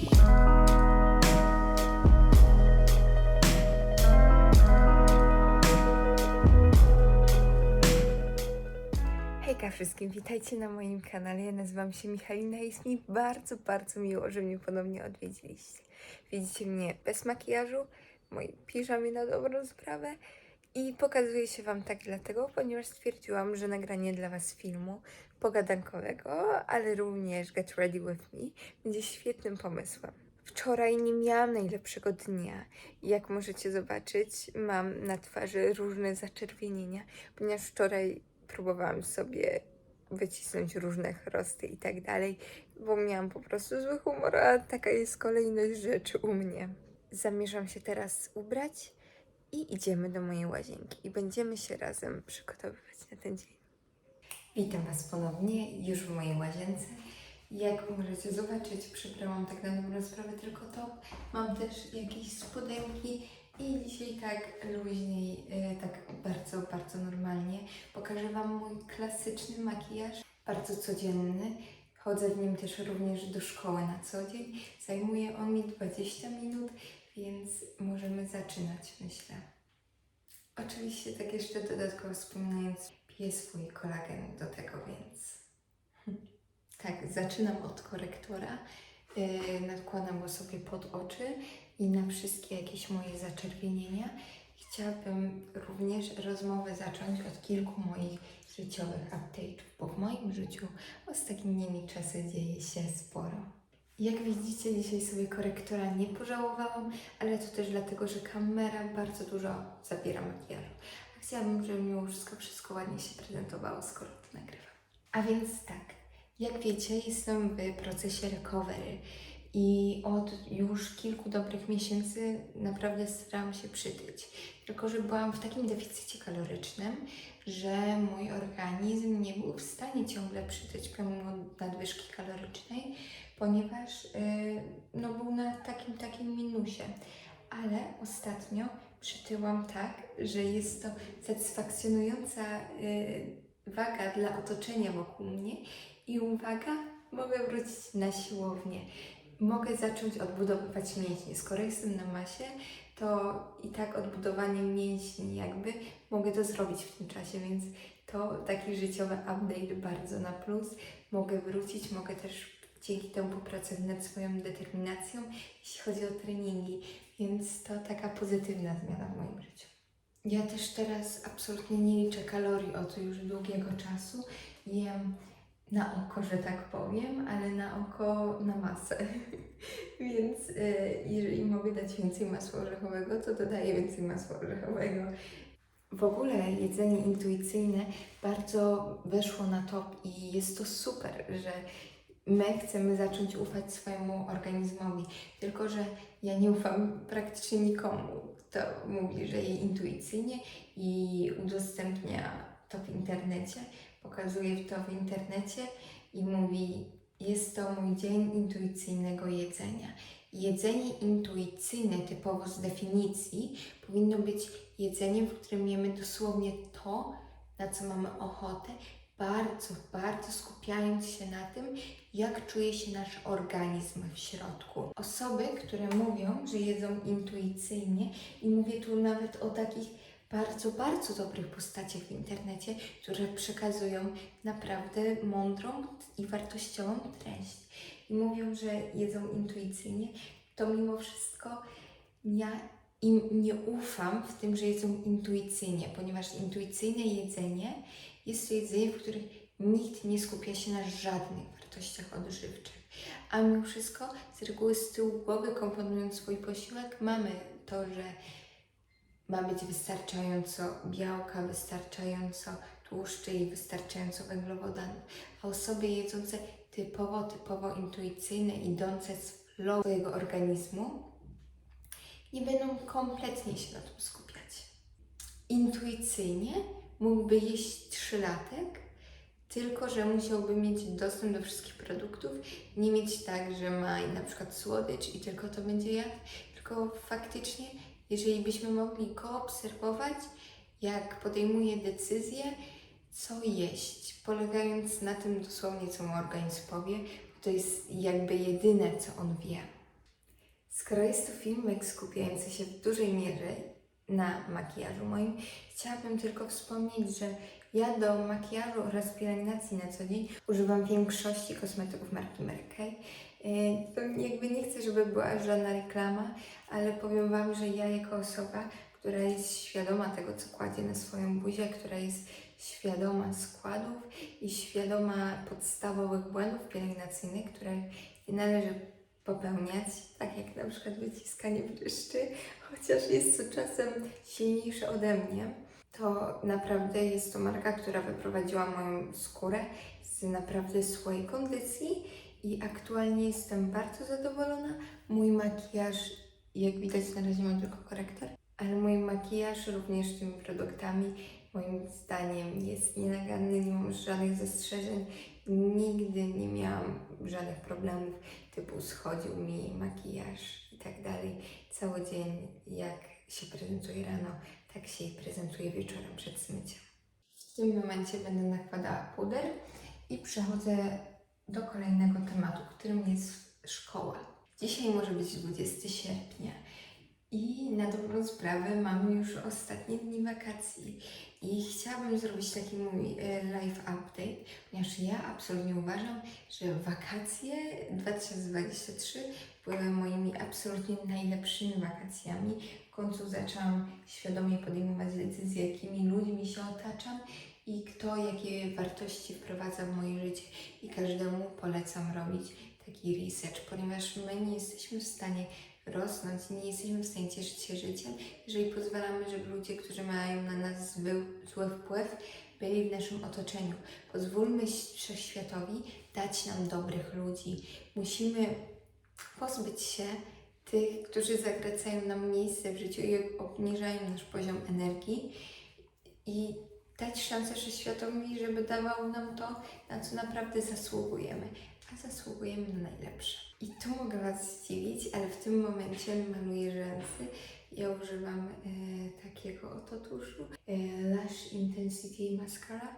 Hejka wszystkim, witajcie na moim kanale. Ja nazywam się Michalina i jest mi bardzo, bardzo miło, że mnie ponownie odwiedziliście. Widzicie mnie bez makijażu, mojej piżamie na dobrą sprawę i pokazuję się Wam tak dlatego, ponieważ stwierdziłam, że nagranie dla Was filmu pogadankowego, ale również Get Ready With Me będzie świetnym pomysłem. Wczoraj nie miałam najlepszego dnia. Jak możecie zobaczyć, mam na twarzy różne zaczerwienienia, ponieważ wczoraj próbowałam sobie wycisnąć różne chrosty i tak dalej, bo miałam po prostu zły humor, a taka jest kolejność rzeczy u mnie. Zamierzam się teraz ubrać i idziemy do mojej łazienki i będziemy się razem przygotowywać na ten dzień. Witam Was ponownie już w mojej łazience. Jak możecie zobaczyć, przybrałam tak na dobrą sprawę tylko top. Mam też jakieś spodenki i dzisiaj tak luźniej, e, tak bardzo, bardzo normalnie pokażę Wam mój klasyczny makijaż, bardzo codzienny. Chodzę w nim też również do szkoły na co dzień. Zajmuje on mi 20 minut, więc możemy zaczynać, myślę. Oczywiście tak jeszcze dodatkowo wspominając, piję swój kolagen do tego, więc tak, zaczynam od korektora. Yy, nakładam go sobie pod oczy i na wszystkie jakieś moje zaczerwienienia. Chciałabym również rozmowę zacząć od kilku moich życiowych update'ów, bo w moim życiu ostatnimi czasy dzieje się sporo. Jak widzicie, dzisiaj sobie korektora nie pożałowałam, ale to też dlatego, że kamera bardzo dużo zabiera makijażu. Chciałabym, żeby mimo wszystko wszystko ładnie się prezentowało, skoro to nagrywam. A więc tak, jak wiecie, jestem w procesie recovery i od już kilku dobrych miesięcy naprawdę starałam się przytyć. Tylko, że byłam w takim deficycie kalorycznym, że mój organizm nie był w stanie ciągle przytyć pomimo nadwyżki kalorycznej, ponieważ yy, no, był na takim, takim minusie. Ale ostatnio przytyłam tak, że jest to satysfakcjonująca yy, waga dla otoczenia wokół mnie i uwaga, mogę wrócić na siłownię. Mogę zacząć odbudowywać mięśnie. Skoro jestem na masie, to i tak odbudowanie mięśni jakby mogę to zrobić w tym czasie, więc to taki życiowy update bardzo na plus. Mogę wrócić, mogę też dzięki temu popracować nad swoją determinacją, jeśli chodzi o treningi, więc to taka pozytywna zmiana w moim życiu. Ja też teraz absolutnie nie liczę kalorii od już długiego czasu. Jem na oko, że tak powiem, ale na oko na masę. Więc y, jeżeli mogę dać więcej masła orzechowego, to dodaję więcej masła orzechowego. W ogóle jedzenie intuicyjne bardzo weszło na top i jest to super, że my chcemy zacząć ufać swojemu organizmowi. Tylko, że ja nie ufam praktycznie nikomu, kto mówi, że je intuicyjnie i udostępnia to w internecie, pokazuje to w internecie i mówi: Jest to mój dzień intuicyjnego jedzenia. Jedzenie intuicyjne, typowo z definicji, powinno być jedzeniem, w którym jemy dosłownie to, na co mamy ochotę, bardzo, bardzo skupiając się na tym, jak czuje się nasz organizm w środku. Osoby, które mówią, że jedzą intuicyjnie, i mówię tu nawet o takich bardzo, bardzo dobrych postaciach w internecie, które przekazują naprawdę mądrą i wartościową treść. I mówią, że jedzą intuicyjnie, to mimo wszystko ja im nie ufam w tym, że jedzą intuicyjnie, ponieważ intuicyjne jedzenie jest to jedzenie, w którym nikt nie skupia się na żadnych wartościach odżywczych. A mimo wszystko, z reguły z tyłu głowy, komponując swój posiłek, mamy to, że ma być wystarczająco białka, wystarczająco tłuszczy i wystarczająco węglowodanów. A osoby jedzące typowo, typowo intuicyjne, idące z flow swojego organizmu, nie będą kompletnie się na tym skupiać. Intuicyjnie mógłby jeść trzylatek, tylko że musiałby mieć dostęp do wszystkich produktów, nie mieć tak, że ma na przykład słodycz i tylko to będzie jadł, tylko faktycznie, jeżeli byśmy mogli go obserwować, jak podejmuje decyzje, co jeść, polegając na tym dosłownie, co mu organizm powie, to jest jakby jedyne, co on wie. Skoro jest to filmek skupiający się w dużej mierze na makijażu moim, chciałabym tylko wspomnieć, że ja do makijażu oraz pielęgnacji na co dzień używam większości kosmetyków marki Mary. Yy, To jakby nie chcę, żeby była żadna reklama, ale powiem Wam, że ja jako osoba, która jest świadoma tego, co kładzie na swoją buzię, która jest świadoma składów i świadoma podstawowych błędów pielęgnacyjnych, które należy popełniać, tak jak na przykład wyciskanie bryszczy, chociaż jest to czasem silniejsze ode mnie, to naprawdę jest to marka, która wyprowadziła moją skórę z naprawdę złej kondycji i aktualnie jestem bardzo zadowolona. Mój makijaż, jak widać na razie mam tylko korektor, ale mój makijaż również tymi produktami moim zdaniem jest nienaganny, nie mam żadnych zastrzeżeń. Nigdy nie miałam żadnych problemów, typu schodził mi makijaż i tak dalej. Cały dzień, jak się prezentuje rano, tak się i prezentuje wieczorem przed smyciem. W tym momencie będę nakładała puder i przechodzę do kolejnego tematu, którym jest szkoła. Dzisiaj może być 20 sierpnia i na dobrą sprawę mamy już ostatnie dni wakacji i chciałabym zrobić taki mój e, live update, ponieważ ja absolutnie uważam, że wakacje 2023 były moimi absolutnie najlepszymi wakacjami. W końcu zaczęłam świadomie podejmować decyzje, jakimi ludźmi się otaczam i kto jakie wartości wprowadza w moje życie. I każdemu polecam robić taki research, ponieważ my nie jesteśmy w stanie rosnąć, nie jesteśmy w stanie cieszyć się życiem, jeżeli pozwalamy, żeby ludzie, którzy mają na nas zły, zły wpływ, byli w naszym otoczeniu. Pozwólmy wszechświatowi dać nam dobrych ludzi. Musimy pozbyć się tych, którzy zagracają nam miejsce w życiu i obniżają nasz poziom energii i dać szansę wszechświatowi, żeby dawał nam to, na co naprawdę zasługujemy. Zasługujemy na najlepsze. I tu mogę Was zdziwić, ale w tym momencie maluję rzęsy. Ja używam e, takiego oto tuszu. E, Lash Intensity Mascara.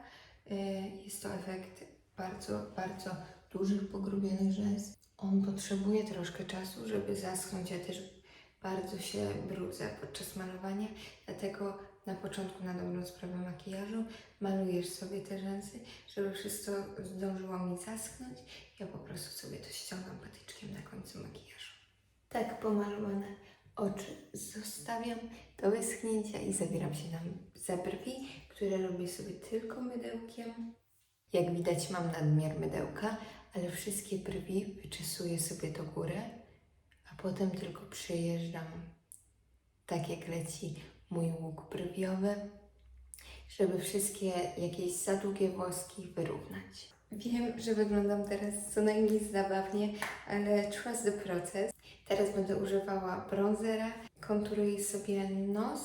E, jest to efekt bardzo, bardzo dużych, pogrubionych rzęs. On potrzebuje troszkę czasu, żeby zaschnąć. Ja też bardzo się brudzę podczas malowania, dlatego na początku na dobrą sprawę makijażu malujesz sobie te rzęsy, żeby wszystko zdążyło mi zaschnąć. Ja po prostu sobie to ściągam patyczkiem na końcu makijażu. Tak pomalowane oczy zostawiam do wyschnięcia i zabieram się na, za brwi, które robię sobie tylko mydełkiem. Jak widać mam nadmiar mydełka, ale wszystkie brwi wyczesuję sobie do góry, a potem tylko przejeżdżam tak jak leci mój łuk brwiowy, żeby wszystkie jakieś za długie włoski wyrównać. Wiem, że wyglądam teraz co najmniej zabawnie, ale trust the process. Teraz będę używała bronzera, konturuję sobie nos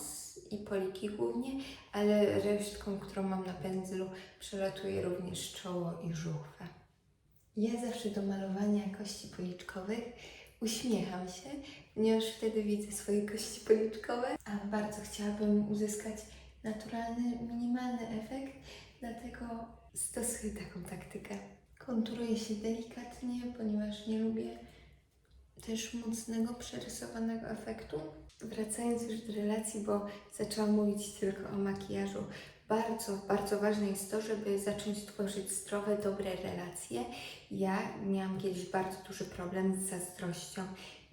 i poliki głównie, ale resztką, którą mam na pędzlu, przelatuję również czoło i żuchwę. Ja zawsze do malowania kości policzkowych uśmiecham się, ponieważ wtedy widzę swoje kości policzkowe, a bardzo chciałabym uzyskać naturalny, minimalny efekt, dlatego stosuję taką taktykę. Konturuję się delikatnie, ponieważ nie lubię też mocnego, przerysowanego efektu. Wracając już do relacji, bo zaczęłam mówić tylko o makijażu. Bardzo, bardzo ważne jest to, żeby zacząć tworzyć zdrowe, dobre relacje. Ja miałam kiedyś bardzo duży problem z zazdrością.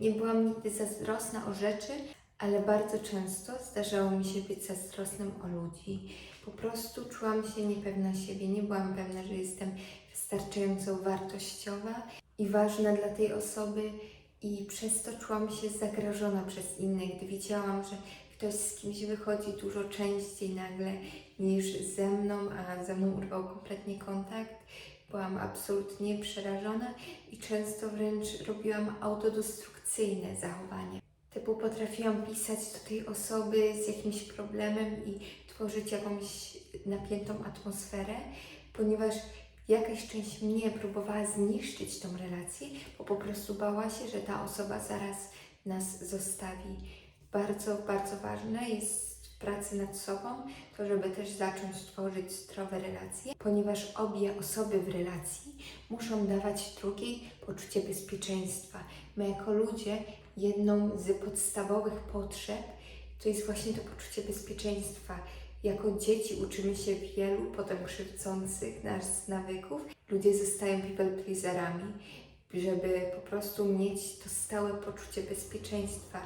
Nie byłam nigdy zazdrosna o rzeczy, ale bardzo często zdarzało mi się być zazdrosnym o ludzi. Po prostu czułam się niepewna siebie, nie byłam pewna, że jestem wystarczająco wartościowa i ważna dla tej osoby i przez to czułam się zagrożona przez innych, gdy widziałam, że ktoś z kimś wychodzi dużo częściej nagle niż ze mną, a ze mną urwał kompletnie kontakt. Byłam absolutnie przerażona i często wręcz robiłam autodestrukcyjne zachowania. Typu potrafiłam pisać do tej osoby z jakimś problemem i tworzyć jakąś napiętą atmosferę, ponieważ jakaś część mnie próbowała zniszczyć tą relację, bo po prostu bała się, że ta osoba zaraz nas zostawi. Bardzo, bardzo ważne jest pracy nad sobą to, żeby też zacząć tworzyć zdrowe relacje, ponieważ obie osoby w relacji muszą dawać drugiej poczucie bezpieczeństwa. My jako ludzie jedną z podstawowych potrzeb to jest właśnie to poczucie bezpieczeństwa. Jako dzieci uczymy się wielu potem krzywdzących nas nawyków. Ludzie zostają people pleaserami, żeby po prostu mieć to stałe poczucie bezpieczeństwa.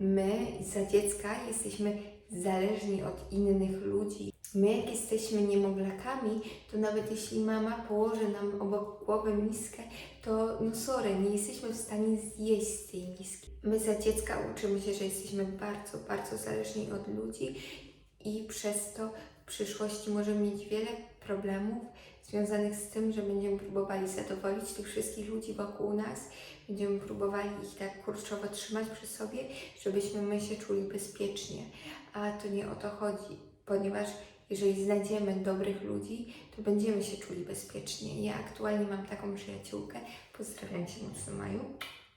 My za dziecka jesteśmy zależni od innych ludzi. My, jak jesteśmy niemowlakami, to nawet jeśli mama położy nam obok głowy miskę, to no sorry, nie jesteśmy w stanie zjeść z tej miski. My za dziecka uczymy się, że jesteśmy bardzo, bardzo zależni od ludzi i przez to w przyszłości możemy mieć wiele problemów związanych z tym, że będziemy próbowali zadowolić tych wszystkich ludzi wokół nas, będziemy próbowali ich tak kurczowo trzymać przy sobie, żebyśmy my się czuli bezpiecznie. A to nie o to chodzi, ponieważ jeżeli znajdziemy dobrych ludzi, to będziemy się czuli bezpiecznie. Ja aktualnie mam taką przyjaciółkę, pozdrawiam Cię mocno Maju,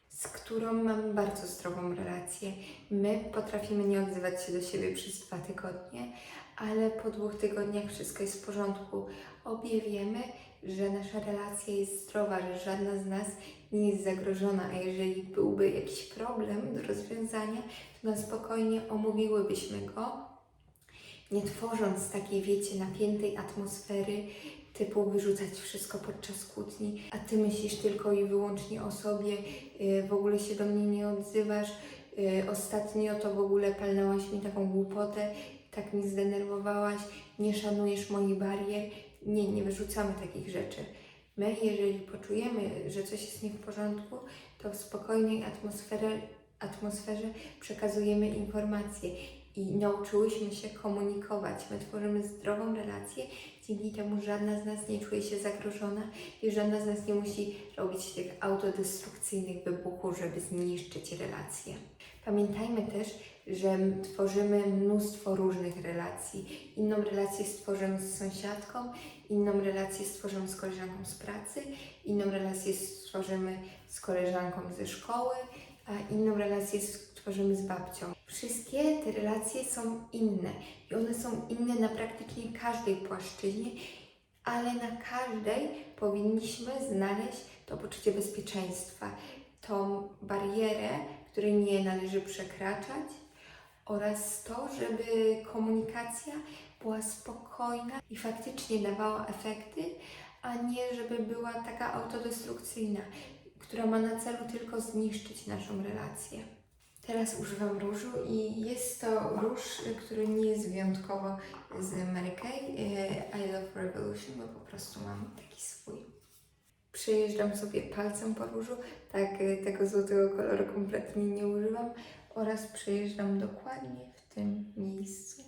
z którą mam bardzo zdrową relację. My potrafimy nie odzywać się do siebie przez dwa tygodnie, ale po dwóch tygodniach wszystko jest w porządku. Obie wiemy, że nasza relacja jest zdrowa, że żadna z nas nie jest zagrożona, a jeżeli byłby jakiś problem do rozwiązania, to na spokojnie omówiłybyśmy go, nie tworząc takiej, wiecie, napiętej atmosfery, typu wyrzucać wszystko podczas kłótni, a ty myślisz tylko i wyłącznie o sobie, yy, w ogóle się do mnie nie odzywasz. Yy, Ostatnio to w ogóle palnęłaś mi taką głupotę, tak mnie zdenerwowałaś, nie szanujesz moich barier. Nie, nie wyrzucamy takich rzeczy. My, jeżeli poczujemy, że coś jest nie w porządku, to w spokojnej atmosferze, atmosferze przekazujemy informacje i nauczyłyśmy się komunikować. My tworzymy zdrową relację, dzięki temu żadna z nas nie czuje się zagrożona i żadna z nas nie musi robić tych autodestrukcyjnych wybuchów, żeby zniszczyć relacje. Pamiętajmy też, że tworzymy mnóstwo różnych relacji. Inną relację stworzymy z sąsiadką, inną relację stworzymy z koleżanką z pracy, inną relację stworzymy z koleżanką ze szkoły, a inną relację stworzymy z babcią. Wszystkie te relacje są inne i one są inne na praktycznie każdej płaszczyźnie, ale na każdej powinniśmy znaleźć to poczucie bezpieczeństwa, tą barierę, której nie należy przekraczać oraz to, żeby komunikacja była spokojna i faktycznie dawała efekty, a nie żeby była taka autodestrukcyjna, która ma na celu tylko zniszczyć naszą relację. Teraz używam różu i jest to róż, który nie jest wyjątkowo z Mary Kay, e, I Love Revolution, bo po prostu mam taki swój. Przejeżdżam sobie palcem po różu, tak e, tego złotego koloru kompletnie nie używam oraz przejeżdżam dokładnie w tym miejscu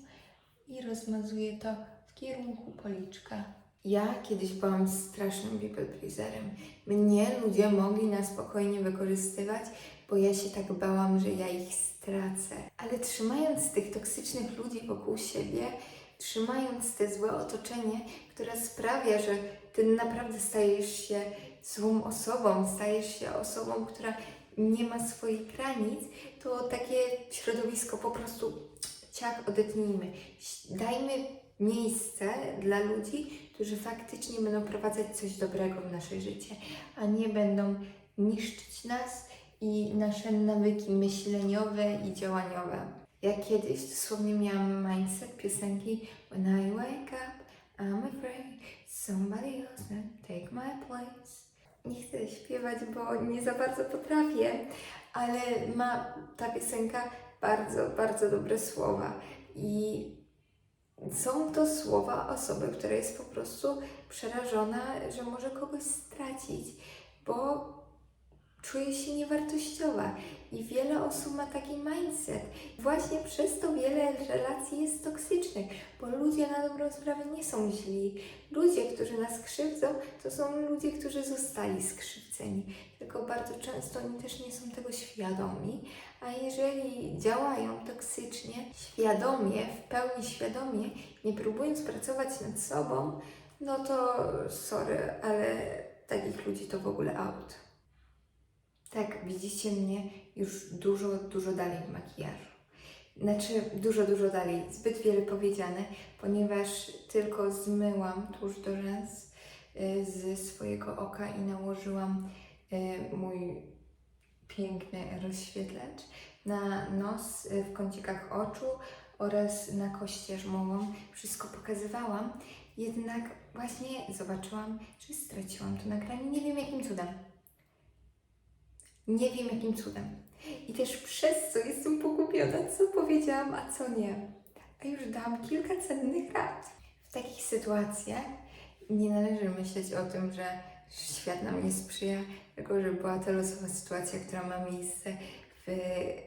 i rozmazuję to w kierunku policzka. Ja kiedyś byłam strasznym people pleaserem. Mnie ludzie mogli na spokojnie wykorzystywać, bo ja się tak bałam, że ja ich stracę. Ale trzymając tych toksycznych ludzi wokół siebie, trzymając te złe otoczenie, które sprawia, że ty naprawdę stajesz się złą osobą, stajesz się osobą, która nie ma swoich granic, to takie środowisko po prostu ciak odetnijmy. Dajmy miejsce dla ludzi, którzy faktycznie będą wprowadzać coś dobrego w nasze życie, a nie będą niszczyć nas i nasze nawyki myśleniowe i działaniowe. Ja kiedyś dosłownie miałam mindset piosenki When I wake up, I'm afraid somebody else will take my place. Nie chcę śpiewać, bo nie za bardzo potrafię, ale ma ta piosenka bardzo, bardzo dobre słowa i są to słowa osoby, która jest po prostu przerażona, że może kogoś stracić, bo czuje się niewartościowa. I wiele osób ma taki mindset. Właśnie przez to wiele relacji jest toksycznych, bo ludzie na dobrą sprawę nie są źli. Ludzie, którzy nas krzywdzą, to są ludzie, którzy zostali skrzywdzeni. Tylko bardzo często oni też nie są tego świadomi, a jeżeli działają toksycznie, świadomie, w pełni świadomie, nie próbując pracować nad sobą, no to sorry, ale takich ludzi to w ogóle out. Tak, widzicie mnie już dużo, dużo dalej w makijażu. Znaczy, dużo, dużo dalej. Zbyt wiele powiedziane, ponieważ tylko zmyłam tuż do rzęs y, ze swojego oka i nałożyłam y, mój piękny rozświetlacz na nos, y, w kącikach oczu oraz na kość jarzmową. Wszystko pokazywałam, jednak właśnie zobaczyłam, że straciłam to nagranie. Nie wiem jakim cudem. Nie wiem jakim cudem. I też przez co jestem pogubiona, co powiedziałam, a co nie. A już dałam kilka cennych rad. W takich sytuacjach nie należy myśleć o tym, że świat nam nie sprzyja, tylko że była to losowa sytuacja, która ma miejsce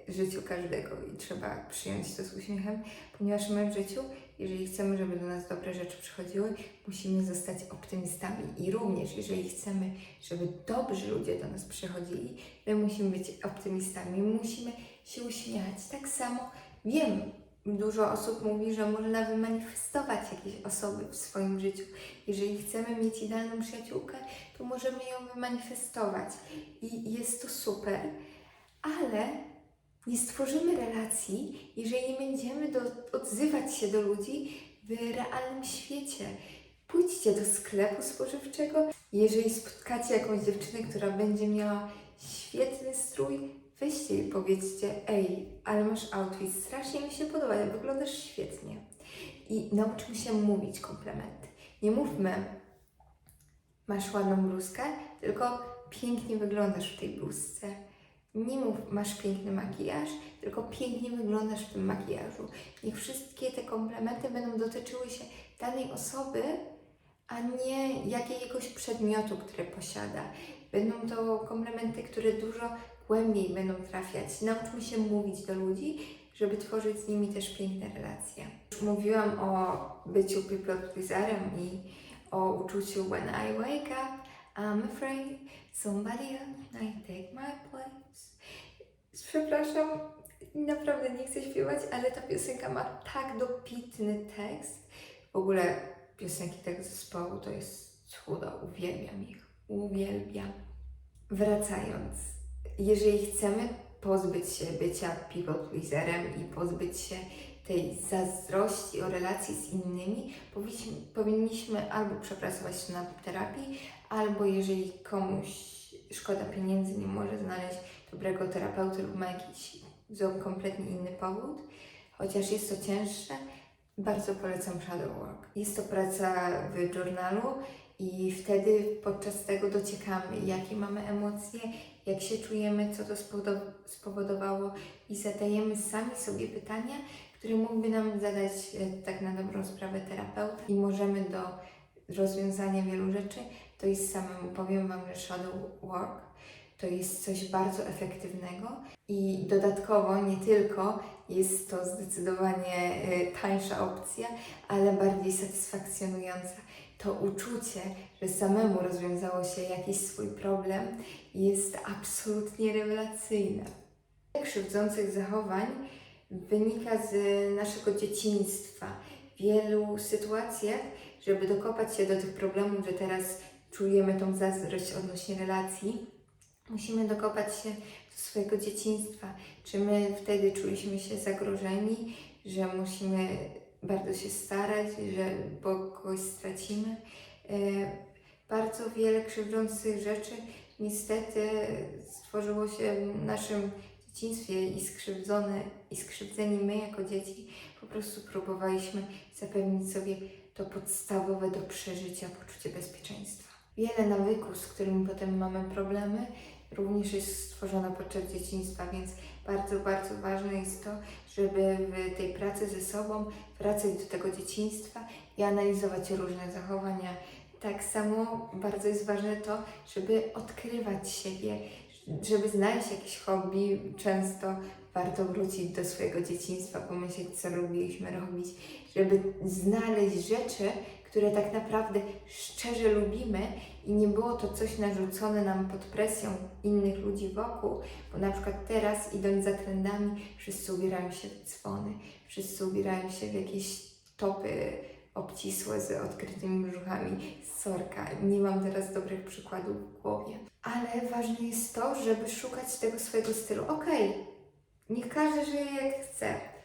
w życiu każdego i trzeba przyjąć to z uśmiechem, ponieważ my w życiu, jeżeli chcemy, żeby do nas dobre rzeczy przychodziły, musimy zostać optymistami. I również, jeżeli chcemy, żeby dobrzy ludzie do nas przychodzili, my musimy być optymistami, musimy się uśmiechać. Tak samo wiem, dużo osób mówi, że można wymanifestować jakieś osoby w swoim życiu. Jeżeli chcemy mieć idealną przyjaciółkę, to możemy ją wymanifestować i jest to super, ale nie stworzymy relacji, jeżeli nie będziemy do, odzywać się do ludzi w realnym świecie. Pójdźcie do sklepu spożywczego. Jeżeli spotkacie jakąś dziewczynę, która będzie miała świetny strój, weźcie i powiedzcie: Ej, ale masz outfit, strasznie mi się podoba, wyglądasz świetnie. I nauczmy się mówić komplementy. Nie mówmy, masz ładną bluzkę, tylko pięknie wyglądasz w tej bluzce. Nie mów, masz piękny makijaż, tylko pięknie wyglądasz w tym makijażu. Niech wszystkie te komplementy będą dotyczyły się danej osoby, a nie jakiegoś przedmiotu, który posiada. Będą to komplementy, które dużo głębiej będą trafiać. Nauczmy się mówić do ludzi, żeby tworzyć z nimi też piękne relacje. Już mówiłam o byciu people pleaserem i o uczuciu when I wake up, I'm afraid somebody else might take my place. Przepraszam, naprawdę nie chcę śpiewać, ale ta piosenka ma tak dopitny tekst. W ogóle piosenki tego zespołu to jest cudo, uwielbiam ich, uwielbiam. Wracając, jeżeli chcemy pozbyć się bycia people pleaserem i pozbyć się tej zazdrości o relacji z innymi, powinniśmy, powinniśmy albo przepracować to na terapii, albo jeżeli komuś szkoda pieniędzy, nie może znaleźć dobrego terapeuty lub ma jakiś kompletnie inny powód, chociaż jest to cięższe, bardzo polecam Shadow Work. Jest to praca w journalu i wtedy podczas tego dociekamy, jakie mamy emocje, jak się czujemy, co to spowodo- spowodowało i zadajemy sami sobie pytania, które mógłby nam zadać e, tak na dobrą sprawę terapeuta i możemy do rozwiązania wielu rzeczy to jest samemu. Powiem Wam, że Shadow Work to jest coś bardzo efektywnego i dodatkowo nie tylko jest to zdecydowanie e, tańsza opcja, ale bardziej satysfakcjonująca. To uczucie, że samemu rozwiązało się jakiś swój problem jest absolutnie rewelacyjne. Krzywdzących zachowań wynika z naszego dzieciństwa. W wielu sytuacjach, żeby dokopać się do tych problemów, że teraz czujemy tą zazdrość odnośnie relacji, musimy dokopać się do swojego dzieciństwa. Czy my wtedy czuliśmy się zagrożeni, że musimy bardzo się starać, że bo kogoś stracimy? E, Bardzo wiele krzywdzących rzeczy niestety stworzyło się w naszym dzieciństwie i skrzywdzone i skrzywdzeni my jako dzieci po prostu próbowaliśmy zapewnić sobie to podstawowe do przeżycia poczucie bezpieczeństwa. Wiele nawyków, z którymi potem mamy problemy, również jest stworzone podczas dzieciństwa, więc bardzo, bardzo ważne jest to, żeby w tej pracy ze sobą wracać do tego dzieciństwa i analizować różne zachowania. Tak samo bardzo jest ważne to, żeby odkrywać siebie, żeby znaleźć jakieś hobby. Często warto wrócić do swojego dzieciństwa, pomyśleć, co lubiliśmy robić, żeby znaleźć rzeczy, które tak naprawdę szczerze lubimy i nie było to coś narzucone nam pod presją innych ludzi wokół, bo na przykład teraz idąc za trendami, wszyscy ubierają się w dzwony, wszyscy ubierają się w jakieś topy obcisłe z odkrytymi brzuchami. Sorka, nie mam teraz dobrych przykładów w głowie. Ale ważne jest to, żeby szukać tego swojego stylu. Okej, niech każdy żyje jak chce.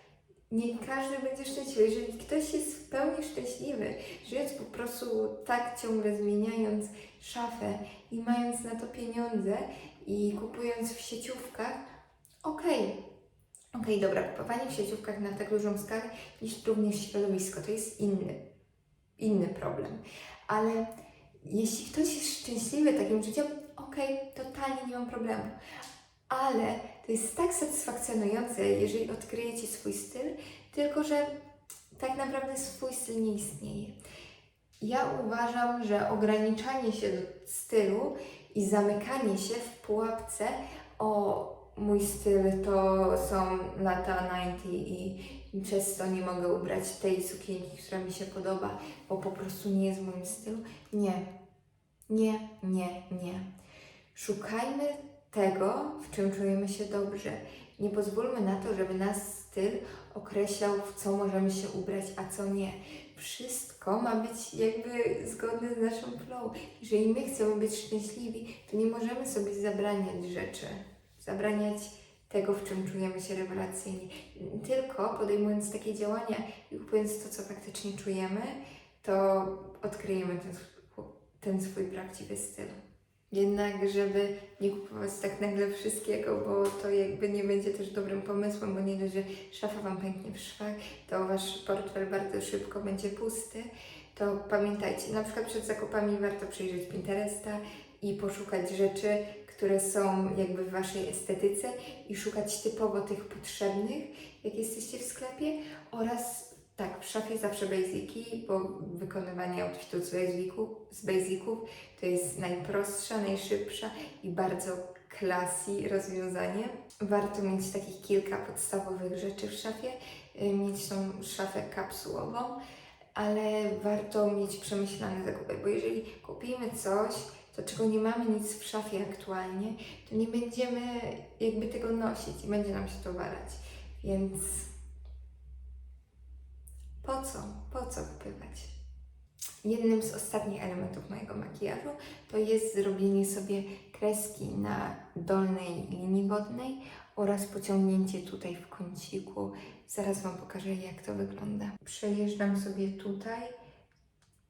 Nie każdy będzie szczęśliwy. Jeżeli ktoś jest w pełni szczęśliwy, żyjąc po prostu tak ciągle zmieniając szafę i mając na to pieniądze i kupując w sieciówkach, okej. Okej, dobra, kupowanie w sieciówkach na tak dużą skalę niszczy również środowisko. To jest inny, inny problem. Ale jeśli ktoś jest szczęśliwy takim życiem, okej, totalnie nie mam problemu. Ale to jest tak satysfakcjonujące, jeżeli odkryjecie swój styl, tylko że tak naprawdę swój styl nie istnieje. Ja uważam, że ograniczanie się do stylu i zamykanie się w pułapce o mój styl to są lata 90 i przez to nie mogę ubrać tej sukienki, która mi się podoba, bo po prostu nie jest w moim stylu. Nie, nie, nie, nie. Szukajmy tego, w czym czujemy się dobrze. Nie pozwólmy na to, żeby nas styl określał, w co możemy się ubrać, a co nie. Wszystko ma być jakby zgodne z naszą flow. Jeżeli my chcemy być szczęśliwi, to nie możemy sobie zabraniać rzeczy, zabraniać tego, w czym czujemy się rewelacyjnie. Tylko podejmując takie działania i kupując to, co faktycznie czujemy, to odkryjemy ten, ten swój prawdziwy styl. Jednak, żeby nie kupować tak nagle wszystkiego, bo to jakby nie będzie też dobrym pomysłem, bo nie dość, że szafa Wam pęknie w szwach, to Wasz portfel bardzo szybko będzie pusty, to pamiętajcie, na przykład przed zakupami warto przyjrzeć Pinteresta i poszukać rzeczy, które są jakby w Waszej estetyce i szukać typowo tych potrzebnych, jak jesteście w sklepie oraz tak, w szafie zawsze basiki, bo wykonywanie outfitu z basików, z basiców to jest najprostsza, najszybsza i bardzo classy rozwiązanie. Warto mieć takich kilka podstawowych rzeczy w szafie, y, mieć tą szafę kapsułową, ale warto mieć przemyślane zakupy, bo jeżeli kupimy coś, to czego nie mamy nic w szafie aktualnie, to nie będziemy jakby tego nosić i będzie nam się to walać. Więc po co? Po co kupywać? Jednym z ostatnich elementów mojego makijażu to jest zrobienie sobie kreski na dolnej linii wodnej oraz pociągnięcie tutaj w kąciku. Zaraz Wam pokażę, jak to wygląda. Przejeżdżam sobie tutaj,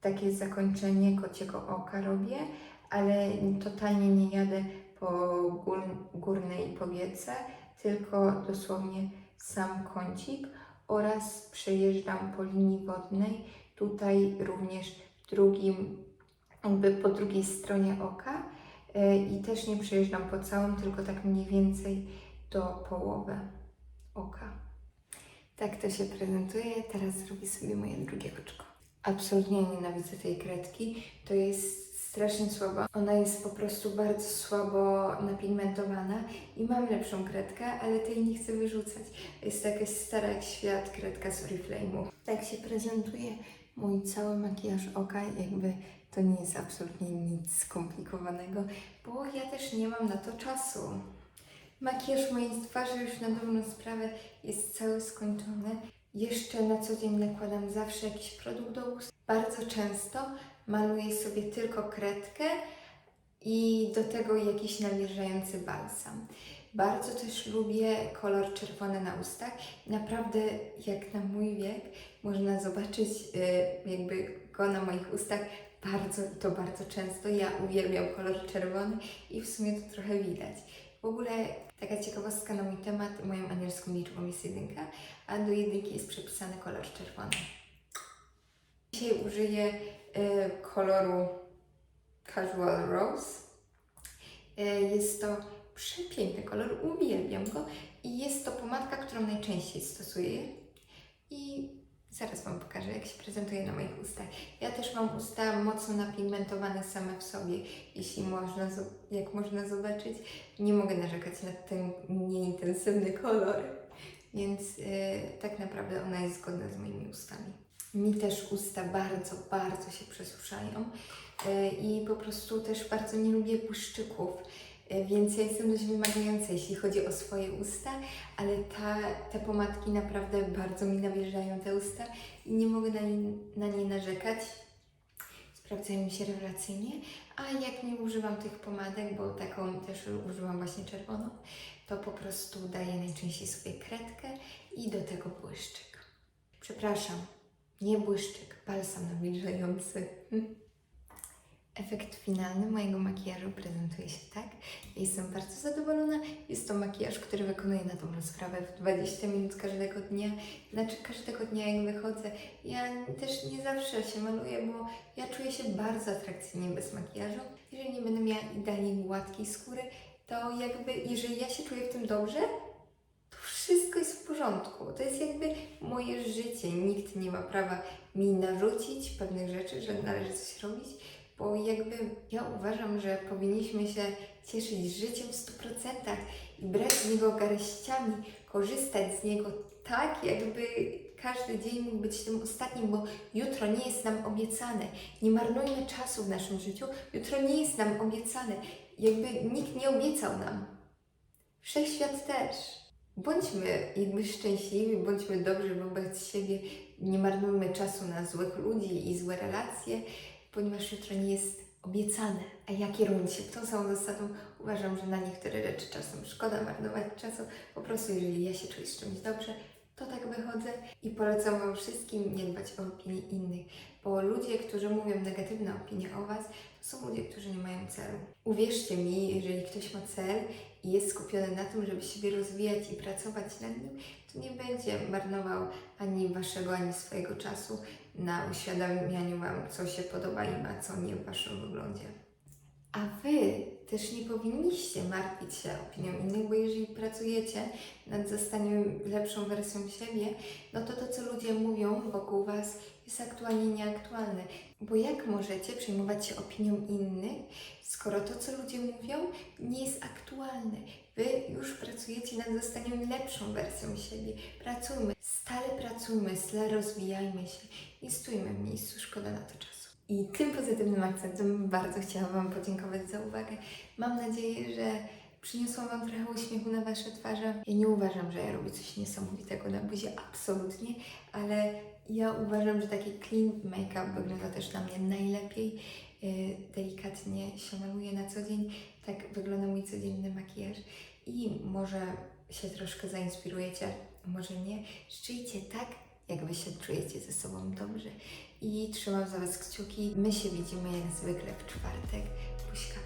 takie zakończenie kociego oka robię, ale totalnie nie jadę po gór, górnej powiece, tylko dosłownie sam kącik oraz przejeżdżam po linii wodnej, tutaj również drugim, jakby po drugiej stronie oka e, i też nie przejeżdżam po całym, tylko tak mniej więcej do połowy oka. Tak to się prezentuje. Teraz zrobię sobie moje drugie oczko. Absolutnie nienawidzę tej kredki. To jest strasznie słaba. Ona jest po prostu bardzo słabo napigmentowana i mam lepszą kredkę, ale tej nie chcę wyrzucać. Jest to jakaś stara jak świat kredka z Oriflame'u. Tak się prezentuje mój cały makijaż oka, jakby to nie jest absolutnie nic skomplikowanego, bo ja też nie mam na to czasu. Makijaż mojej twarzy już na dobrą sprawę jest cały skończony. Jeszcze na co dzień nakładam zawsze jakiś produkt do ust. Bardzo często maluję sobie tylko kredkę i do tego jakiś nawilżający balsam. Bardzo też lubię kolor czerwony na ustach. Naprawdę, jak na mój wiek, można zobaczyć y, jakby go na moich ustach bardzo to bardzo często. Ja uwielbiam kolor czerwony i w sumie to trochę widać. W ogóle taka ciekawostka na mój temat, moją anielską liczbą jest jedynka, a do jedynki jest przypisany kolor czerwony. Dzisiaj użyję koloru Casual Rose. Y, jest to przepiękny kolor, uwielbiam go i jest to pomadka, którą najczęściej stosuję i zaraz Wam pokażę, jak się prezentuje na moich ustach. Ja też mam usta mocno napigmentowane same w sobie, jeśli można, jak można zobaczyć. Nie mogę narzekać na ten nieintensywny kolor, więc y, tak naprawdę ona jest zgodna z moimi ustami. Mi też usta bardzo, bardzo się przesuszają y, i po prostu też bardzo nie lubię błyszczyków. Y, Więc ja jestem dość wymagająca, jeśli chodzi o swoje usta, ale ta, te pomadki naprawdę bardzo mi nawilżają te usta i nie mogę na nie, na nie narzekać. Sprawdzają mi się rewelacyjnie, a jak nie używam tych pomadek, bo taką też używam właśnie czerwoną, to po prostu daję najczęściej sobie kredkę i do tego błyszczyk. Przepraszam, nie błyszczyk, balsam nawilżający. Hm. Efekt finalny mojego makijażu prezentuje się tak. Jestem bardzo zadowolona. Jest to makijaż, który wykonuję na dobrą sprawę w 20 minut każdego dnia. Znaczy każdego dnia jak wychodzę. Ja też nie zawsze się maluję, bo ja czuję się bardzo atrakcyjnie bez makijażu. Jeżeli nie będę miała idealnie gładkiej skóry, to jakby, jeżeli ja się czuję w tym dobrze, wszystko jest w porządku. To jest jakby moje życie. Nikt nie ma prawa mi narzucić pewnych rzeczy, że należy coś robić, bo jakby ja uważam, że powinniśmy się cieszyć życiem w 100% i brać z niego garściami, korzystać z niego tak, jakby każdy dzień mógł być tym ostatnim, bo jutro nie jest nam obiecane. Nie marnujmy czasu w naszym życiu, jutro nie jest nam obiecane. Jakby nikt nie obiecał nam. Wszechświat też. Bądźmy jakby szczęśliwi, bądźmy dobrzy wobec siebie, nie marnujmy czasu na złych ludzi i złe relacje, ponieważ jutro nie jest obiecane. A ja kierując się tą samą zasadą, uważam, że na niektóre rzeczy czasem szkoda marnować czasu. Po prostu, jeżeli ja się czuję z czymś dobrze, to tak wychodzę i polecam Wam wszystkim nie dbać o opinie innych, bo ludzie, którzy mówią negatywne opinie o Was, to są ludzie, którzy nie mają celu. Uwierzcie mi, jeżeli ktoś ma cel i jest skupiony na tym, żeby siebie rozwijać i pracować nad nim, to nie będzie marnował ani Waszego, ani swojego czasu na uświadamianiu Wam, co się podoba im, a co nie w Waszym wyglądzie. A Wy też nie powinniście martwić się opinią innych, bo jeżeli pracujecie nad zostaniem lepszą wersją siebie, no to to, co ludzie mówią wokół Was, jest aktualnie nieaktualne. Bo jak możecie przejmować się opinią innych, skoro to, co ludzie mówią, nie jest aktualne? Wy już pracujecie nad zostaniem lepszą wersją siebie. Pracujmy, stale pracujmy, stale rozwijajmy się. Nie stójmy w miejscu, szkoda na to czasu. I tym pozytywnym akcentem bardzo chciałam Wam podziękować za uwagę. Mam nadzieję, że przyniosłam Wam trochę uśmiechu na Wasze twarze. Ja nie uważam, że ja robię coś niesamowitego na buzie, absolutnie, ale ja uważam, że taki clean make-up wygląda też na mnie najlepiej. Yy, Delikatnie się maluję na co dzień, tak wygląda mój codzienny makijaż i może się troszkę zainspirujecie, może nie. Żyjcie tak, jak Wy się czujecie ze sobą dobrze i trzymam za Was kciuki. My się widzimy jak zwykle w czwartek. Buźka.